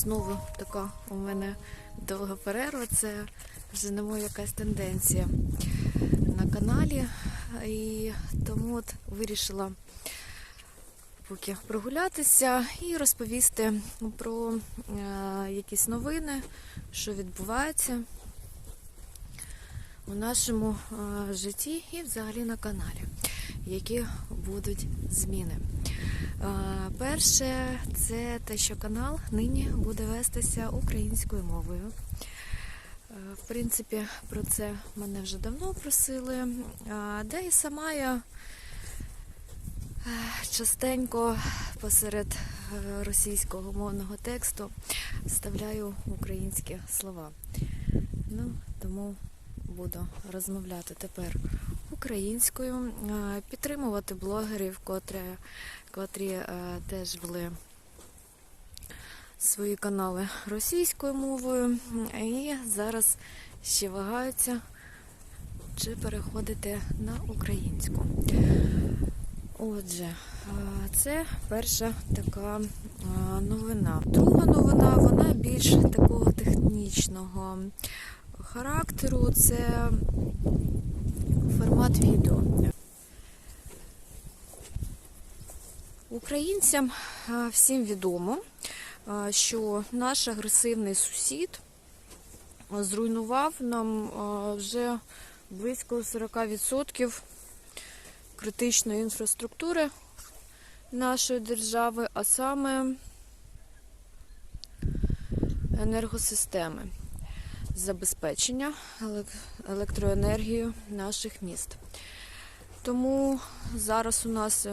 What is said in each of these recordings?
Знову така у мене довга перерва. Це вже не моя якась тенденція на каналі. І тому от вирішила поки прогулятися і розповісти про е, якісь новини, що відбувається у нашому е, житті і взагалі на каналі, які будуть зміни. Перше, це те, що канал нині буде вестися українською мовою. Е, В принципі, про це мене вже давно просили, де і сама я е, частенько посеред е, російського мовного тексту вставляю українські слова. Ну, тому буду розмовляти тепер українською, е, підтримувати блогерів, котрі, котрі е, теж вели свої канали російською мовою. І зараз ще вагаються, чи переходити на українську. Отже, е, це перша така новина. Друга новина, вона більш такого технічного характеру. Це формат відео. Українцям е, всім відомо, е, що наш агресивний сусід зруйнував нам е, вже близько 40% критичної інфраструктури нашої держави, а саме енергосистеми забезпечення елек- електроенергією наших міст. Тому зараз у нас е,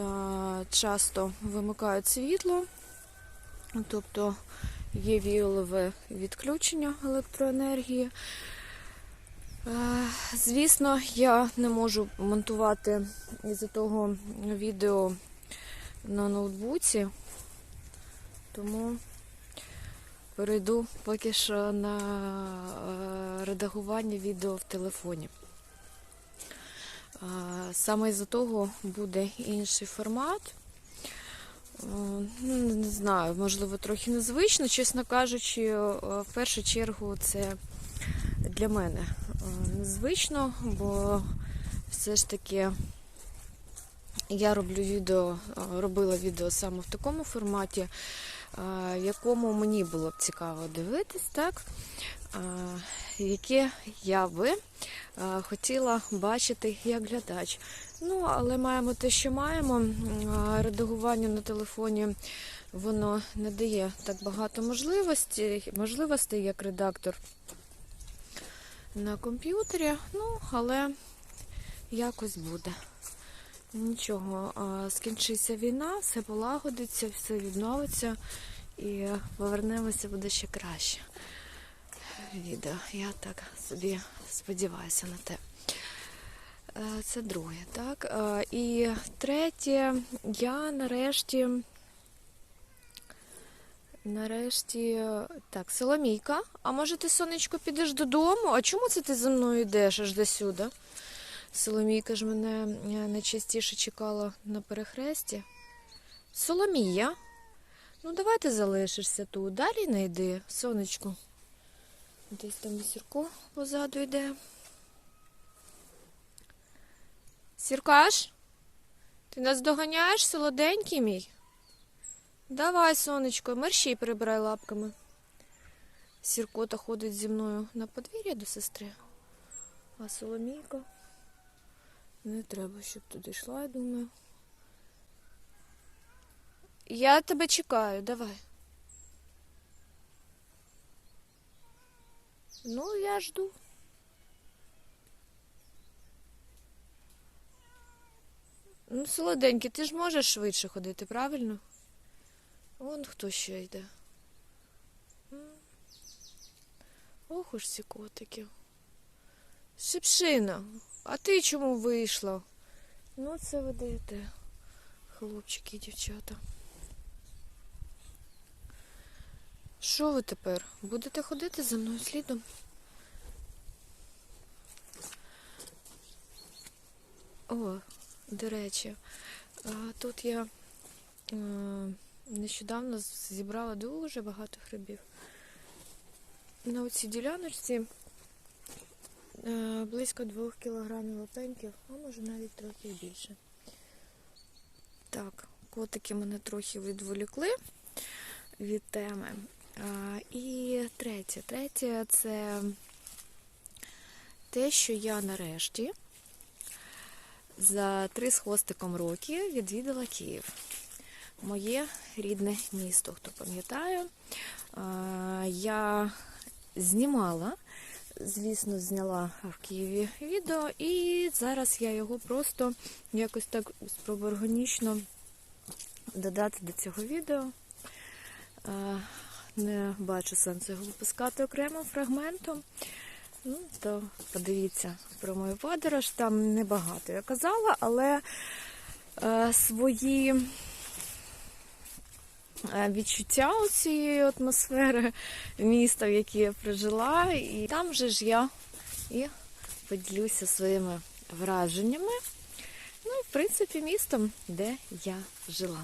часто вимикають світло, тобто є віолове відключення електроенергії. Е, Звісно, я не можу монтувати із-за того відео на ноутбуці, тому перейду поки що на е, редагування відео в телефоні. Е, Саме із-за того буде інший формат. Е, ну, Не знаю, можливо, трохи незвично, чесно кажучи, в першу чергу це для мене незвично, бо все ж таки я роблю відео, робила відео саме в такому форматі, якому мені було б цікаво дивитись, так? Яке я би хотіла бачити як глядач. Ну, але маємо те, що маємо. Редагування на телефоні воно не дає так багато можливостей, можливостей як редактор на комп'ютері. Ну, але якось буде. Нічого, скінчиться війна, все полагодиться, все відновиться і повернемося буде ще краще. Відео. Я так собі сподіваюся на те. Е, Це друге, так. Е, І третє, я нарешті. Нарешті, так, Соломійка, а може ти, сонечко, підеш додому? А чому це ти за мною йдеш аж до сюди? Соломійка ж мене е, найчастіше чекала на перехресті. Соломія, ну давай ти залишишся тут. Далі не йди, сонечку. Десь там Сірко позаду йде. Сіркаш, ти нас доганяєш, солоденький мій? Давай, сонечко, мерщій перебирай лапками. Сіркота ходить зі мною на подвір'я до сестри. А Соломійка не треба, щоб туди йшла, я думаю. Я тебе чекаю, давай. Ну, я жду. Ну, солоденький, ти ж можеш швидше ходити, правильно? Вон хто ще йде. Ох уж ці котики. Шипшина, а ти чому вийшла? Ну, це ви даєте, хлопчики і дівчата. Що ви тепер? Будете ходити за мною слідом? О, до речі, тут я е, нещодавно зібрала дуже багато грибів. На цій діляночці близько 2 кілограмів опеньків, а може навіть трохи більше. Так, котики мене трохи відволікли від теми. І третє. Третє це те, що я нарешті за три з хвостиком роки відвідала Київ. Моє рідне місто, хто пам'ятає. Я знімала, звісно, зняла в Києві відео, і зараз я його просто якось так спробую органічно додати до цього відео. Не бачу сенсу його випускати окремим фрагментом. Ну, то подивіться про мою подорож. Там небагато я казала, але е, свої е, відчуття у цієї атмосфери міста, в якій я прожила, і там же ж я і поділюся своїми враженнями. Ну, в принципі, містом, де я жила.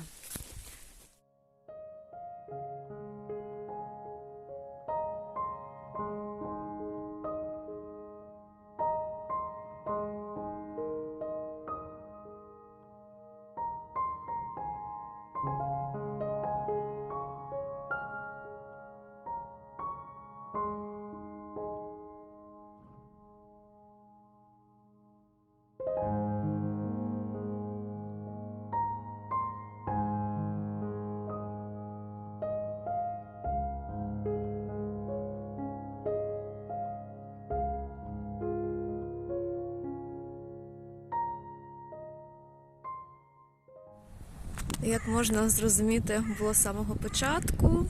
Як можна зрозуміти, було з самого початку.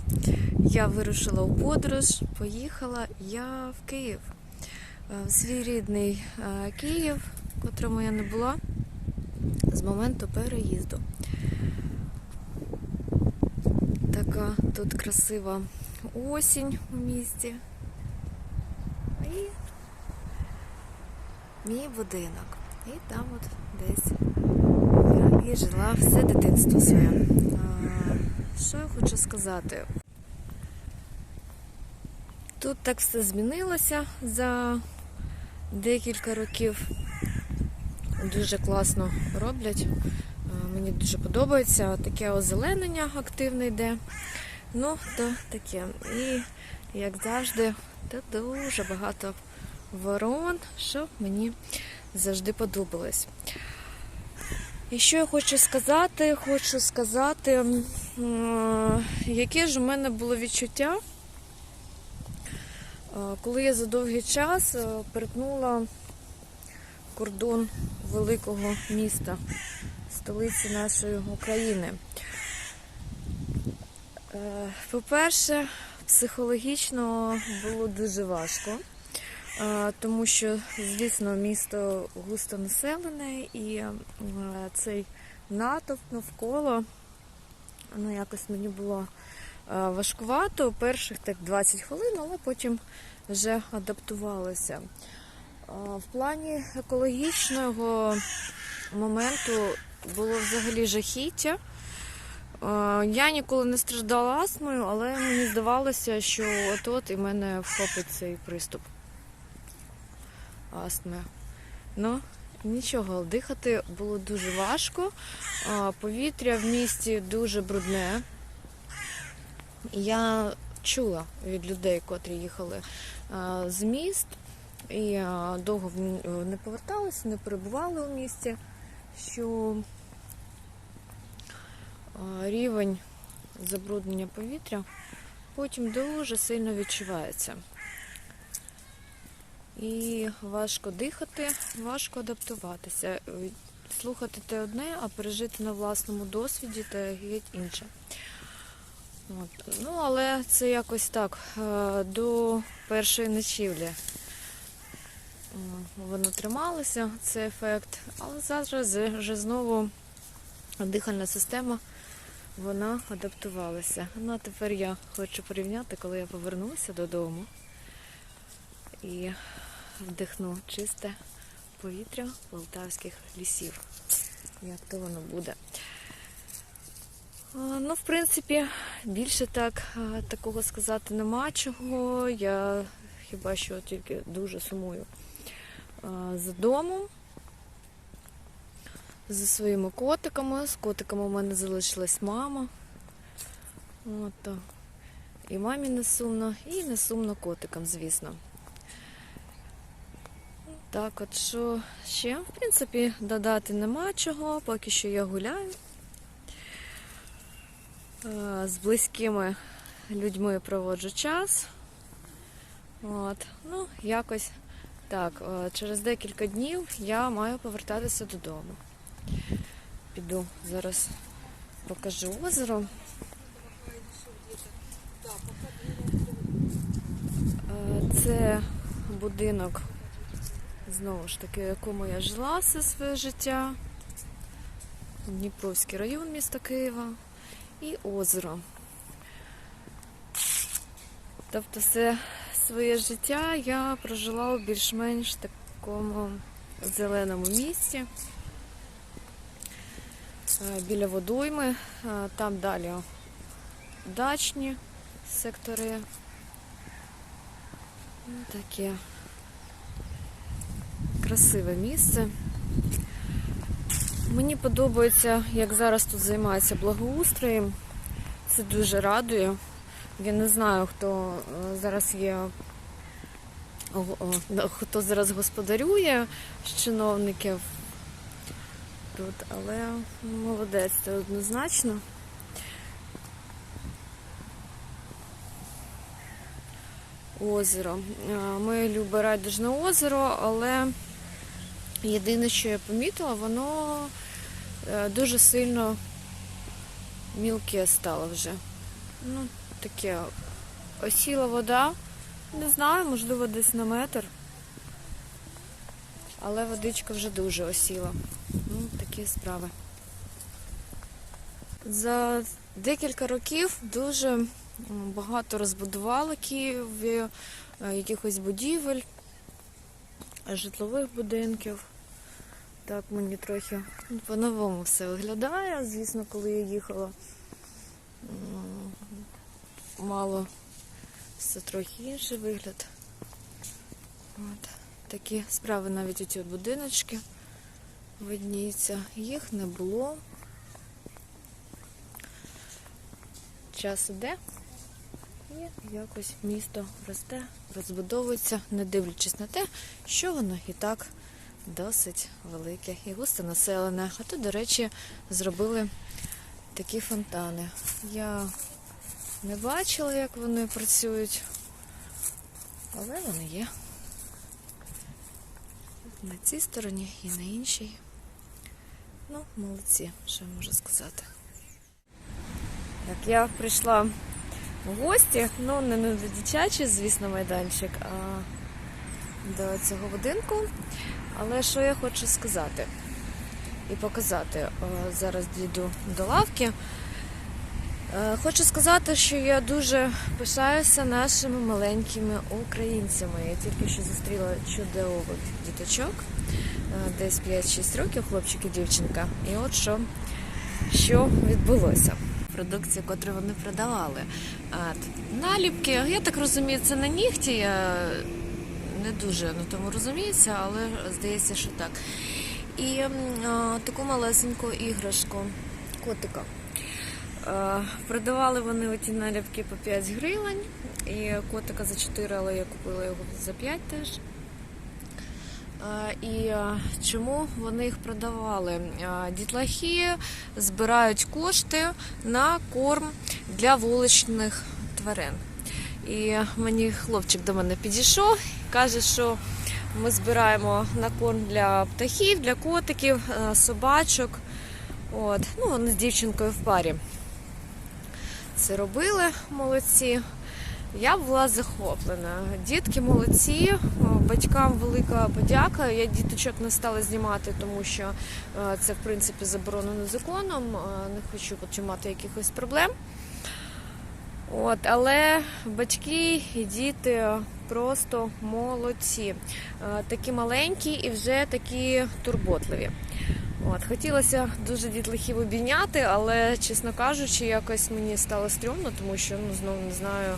Я вирушила у подорож, поїхала я в Київ, Е, в свій рідний е, Київ, в котрому я не була з моменту переїзду. Така тут красива осінь у місті. І мій будинок. І там от десь і жила все дитинство своє. Що я хочу сказати? Тут так все змінилося за декілька років. Дуже класно роблять. Мені дуже подобається. Таке озеленення активне йде. Ну, то таке. І, як завжди, тут дуже багато ворон, що мені завжди подобалось. І що я хочу сказати? Хочу сказати, е, яке ж у мене було відчуття, е, коли я за довгий час е, перетнула кордон великого міста, столиці нашої України. По-перше, психологічно було дуже важко. Тому що, звісно, місто густо населене і е, цей натовп навколо ну, якось мені було е, важкувато перших так 20 хвилин, але потім вже адаптувалася. В плані екологічного моменту було взагалі жахіття. Я ніколи не страждала астмою, але мені здавалося, що от-от і мене вхопить цей приступ астми. Ну, нічого, дихати було дуже важко. Повітря в місті дуже брудне. Я чула від людей, котрі їхали з міст і довго не поверталися, не перебували у місті, що рівень забруднення повітря потім дуже сильно відчувається. І важко дихати, важко адаптуватися. Е, Слухати те одне, а пережити на власному досвіді те геть інше. От. Ну, але це якось так. е, До першої ночівлі е, воно трималося, цей ефект. Але зараз вже знову дихальна система вона адаптувалася. Ну а тепер я хочу порівняти, коли я повернуся додому і вдихну чисте повітря полтавських лісів. Як то воно буде. Ну, в принципі, більше так такого сказати нема чого. Я хіба що тільки дуже сумую за домом, за своїми котиками. З котиками у мене залишилась мама. От, і мамі не сумно, і не сумно котикам, звісно. Так, от що ще, в принципі, додати нема чого, поки що я гуляю. Е, З близькими людьми проводжу час. От. Ну, якось так. е, Через декілька днів я маю повертатися додому. Піду зараз покажу озеро. Е, Це будинок, знову ж таки, в якому я жила все своє життя. Дніпровський район міста Києва і озеро. Тобто все своє життя я прожила у більш-менш такому зеленому місці. Е, Біля водойми, Е, там далі дачні сектори. Ну, Таке красиве місце. Мені подобається, як зараз тут займаються благоустроєм. Це дуже радує. Я не знаю, хто е, зараз є, хто зараз господарює з чиновників тут, але молодець, це однозначно. Озеро. Е, Моє любе райдужне озеро, але єдине, що я помітила, воно е, дуже сильно мілке стало вже. Ну, таке осіла вода. Не знаю, можливо, десь на метр. Але водичка вже дуже осіла. Ну, такі справи. За декілька років дуже багато розбудували Києві е, якихось будівель, житлових будинків. Так мені трохи по-новому все виглядає. Звісно, коли я їхала, мало все трохи інший вигляд. От. Такі справи навіть оці от будиночки видніються. Їх не було. Час іде. І якось місто росте, розбудовується, не дивлячись на те, що воно і так досить велике і густо населене. А тут, до речі, зробили такі фонтани. Я не бачила, як вони працюють, але вони є. На цій стороні і на іншій. Ну, молодці, що я можу сказати. Так, я прийшла в гості, ну не на дитячий, звісно, майданчик, а до цього будинку. Але що я хочу сказати і показати, Е, зараз дійду до лавки. Е, Хочу сказати, що я дуже пишаюся нашими маленькими українцями. Я тільки що зустріла чудових діточок, е, десь 5-6 років, хлопчик і дівчинка. І от що, що відбулося. Продукцію, яку вони продавали. Наліпки, я так розумію, це на нігті. Не дуже на тому розуміюся, але здається, що так. І м, а, таку малесеньку іграшку котика. Е, Продавали вони оті наліпки по 5 гривень, і котика за 4, але я купила його за 5 теж. Е, І е, чому вони їх продавали? Дітлахи збирають кошти на корм для вуличних тварин. І мені хлопчик до мене підійшов, каже, що ми збираємо на корм для птахів, для котиків, е, собачок. От. Ну, вони з дівчинкою в парі це робили, молодці. Я була захоплена. Дітки молодці, батькам велика подяка. Я діточок не стала знімати, тому що е, це в принципі заборонено законом. Е, Не хочу потім мати якихось проблем. От, але батьки і діти просто молодці. Е, Такі маленькі і вже такі турботливі. От, хотілося дуже дітлахів обійняти, але, чесно кажучи, якось мені стало стрьомно, тому що ну, знову не знаю,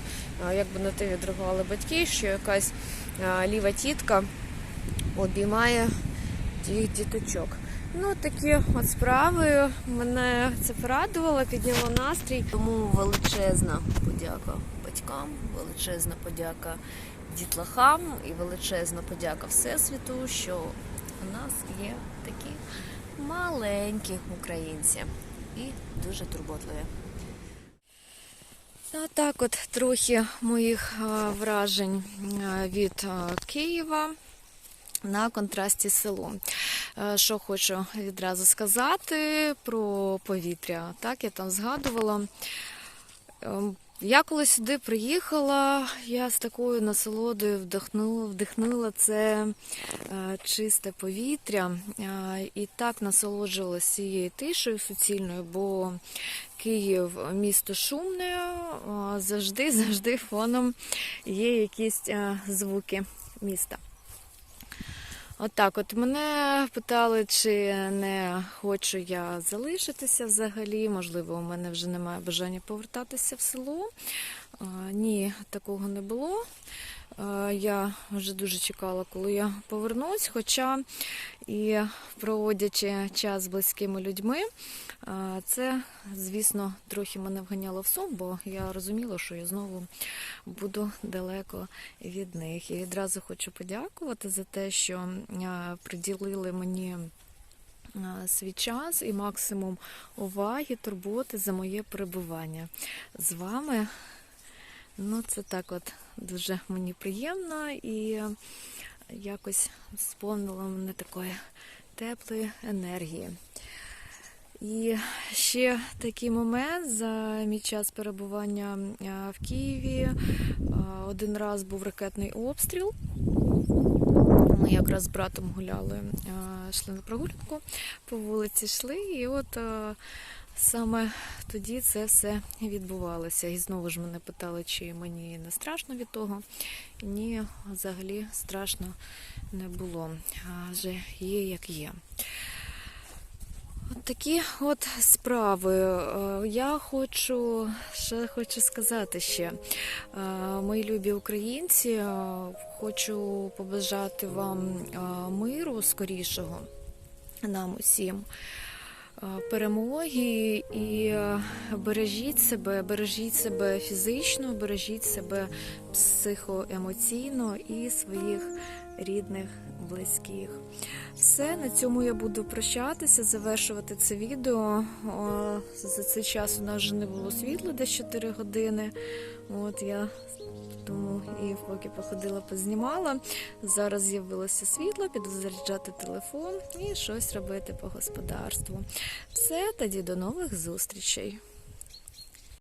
як би на те відреагували батьки, що якась а, ліва тітка обіймає діточок. Ну, такі от справи мене це порадувало, підняло настрій. Тому величезна подяка батькам, величезна подяка дітлахам і величезна подяка Всесвіту, що у нас є такі маленькі українці і дуже турботливі. Так, от трохи моїх вражень від Києва на контрасті з селом. Е, Що хочу відразу сказати про повітря. Так, я там згадувала. Ем, Я коли сюди приїхала, я з такою насолодою вдихнула, вдихнула це е, чисте повітря е, і так насолоджувалася цією тишею суцільною, бо Київ місто шумне, а завжди, завжди фоном є якісь звуки міста. Отак, от мене питали, чи не хочу я залишитися взагалі. Можливо, у мене вже немає бажання повертатися в село. Ні, такого не було. А, Я вже дуже чекала, коли я повернусь. Хоча і проводячи час з близькими людьми, це, звісно, трохи мене вганяло в сон, бо я розуміла, що я знову буду далеко від них. І відразу хочу подякувати за те, що приділили мені свій час і максимум уваги, турботи за моє перебування з вами. Ну, це так от дуже мені приємно і якось сповнило мене такої теплої енергії. І ще такий момент за мій час перебування в Києві. Один раз був ракетний обстріл. Ми якраз з братом гуляли, йшли на прогулянку, по вулиці йшли, і от саме тоді це все відбувалося. І знову ж мене питали, чи мені не страшно від того. Ні, взагалі страшно не було. Адже є як є. От такі от справи. Е, Я хочу ще хочу сказати ще, Е, мої любі українці, е, хочу побажати вам миру скорішого нам усім. Е, Перемоги і е, бережіть себе, бережіть себе фізично, бережіть себе психоемоційно і своїх рідних, близьких. Все, на цьому я буду прощатися, завершувати це відео. За цей час у нас вже не було світла десь 4 години. От я тому і поки походила, познімала. Зараз з'явилося світло, піду заряджати телефон і щось робити по господарству. Все, тоді до нових зустрічей.